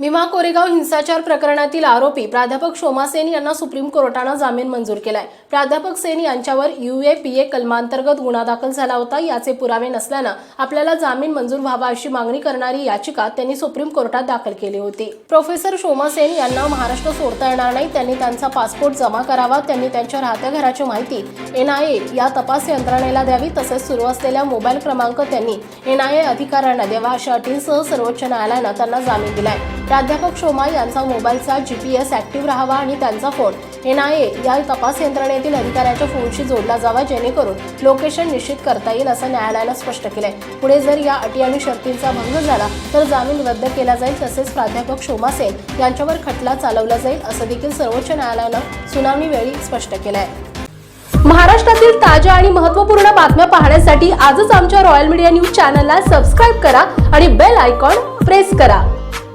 भीमा कोरेगाव हिंसाचार प्रकरणातील आरोपी प्राध्यापक शोमा सेन यांना सुप्रीम कोर्टानं जामीन मंजूर केलाय. प्राध्यापक सेन यांच्यावर युएपीए कलमांतर्गत गुन्हा दाखल झाला होता याचे पुरावे नसल्यानं आपल्याला जामीन मंजूर व्हावा अशी मागणी करणारी याचिका त्यांनी सुप्रीम कोर्टात दाखल केली होती. प्रोफेसर शोमा सेन यांना महाराष्ट्र सोडता येणार नाही त्यांनी त्यांचा पासपोर्ट जमा करावा त्यांनी त्यांच्या राहत्या घराची माहिती एनआयए या तपास यंत्रणेला द्यावी तसेच सुरू असलेल्या मोबाईल क्रमांक त्यांनी एनआयए अधिकाऱ्यांना द्यावा अशा अटींसह सर्वोच्च न्यायालयानं त्यांना जामीन दिलाय. प्राध्यापक शोमा यांचा मोबाईलचा जी पी एस ॲक्टिव्ह राहावा आणि त्यांचा फोन एन आय ए या तपास यंत्रणेतील अधिकाऱ्याच्या फोनशी जोडला जावा जेणेकरून लोकेशन निश्चित करता येईल असं न्यायालयानं स्पष्ट केलंय. पुढे जर या अटी आणि शर्तींचा भंग झाला तर जामीन रद्द केला जाईल तसेच प्राध्यापक शोमा सेन यांच्यावर खटला चालवला जाईल असं देखील सर्वोच्च न्यायालयानं सुनावणीवेळी स्पष्ट केलंय. महाराष्ट्रातील ताज्या आणि महत्त्वपूर्ण बातम्या पाहण्यासाठी आजच आमच्या रॉयल मीडिया न्यूज चॅनलला सबस्क्राईब करा आणि बेल आयकॉन प्रेस करा.